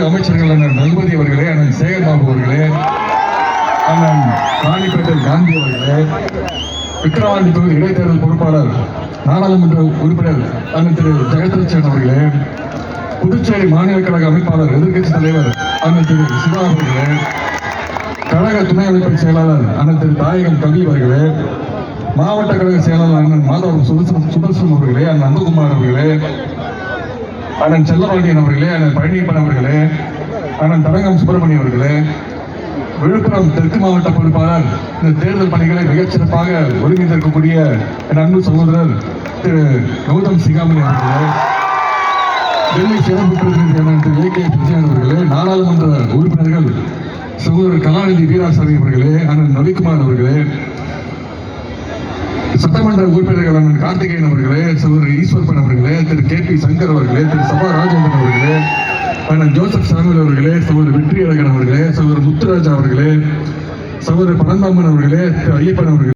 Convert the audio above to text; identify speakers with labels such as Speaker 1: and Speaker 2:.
Speaker 1: மாண்புமிகு அமைச்சர்கள் அண்ணன் நல்வதி அவர்களே அண்ணன் சேகர்பாபு அவர்களே அண்ணன் ராணிப்பேட்டை காந்தி அவர்களே விக்கிரவாண்டி தொகுதி இடைத்தேர்தல் பொறுப்பாளர் நாடாளுமன்ற உறுப்பினர் அண்ணன் திரு ஜெகதீச்சன் அவர்களே புதுச்சேரி மாநில கழக அமைப்பாளர் எதிர்க்கட்சி தலைவர் அண்ணன் திரு சிவா அவர்களே கழக துணை அமைப்பு செயலாளர் அண்ணன் திரு தாயகம் கவி அவர்களே மாவட்ட கழக செயலாளர் அண்ணன் மாதவரம் சுதர்சன் சுதர்சன் அவர்களே அண்ணன் அன்புகுமார் அவர்களே அண்ணன் செல்லபாண்டியன் அவர்களே அண்ணன் பழனியப்பன் அவர்களே அண்ணன் தரங்கம் சுப்பிரமணியம் அவர்களே விழுப்புரம் தெற்கு மாவட்ட பொறுப்பாளர் இந்த தேர்தல் பணிகளை மிகச்சிறப்பாக ஒருங்கிணைந்திருக்கக்கூடிய என் அன்பு சகோதரர் திரு கௌதம் சிகாமணி அவர்களே டெல்லி சிறப்பு பிரதிநிதி அண்ணன் திரு ஏ கே விஜயன் அவர்களே நாடாளுமன்ற உறுப்பினர்கள் சகோதரர் கலாநிதி வீராசாமி அவர்களே அண்ணன் ரவிக்குமார் அவர்களே சட்டமன்ற உறுப்பினர்கள் அண்ணன் கார்த்திகேயன் அவர்கள் சகோதரர் ஈஸ்வர்பன் அவர்களே திரு கே பி சங்கர் அவர்களே திரு சபா ராஜேந்திரன் அவர்களே அண்ணன் ஜோசப் சாமியல் அவர்களே சகோதரர் வெற்றி அழகன் அவர்களே சகோதரர் முத்துராஜா அவர்களே சகோதரர் பரந்தாமன் அவர்களே ஐயப்பன் அவர்களே.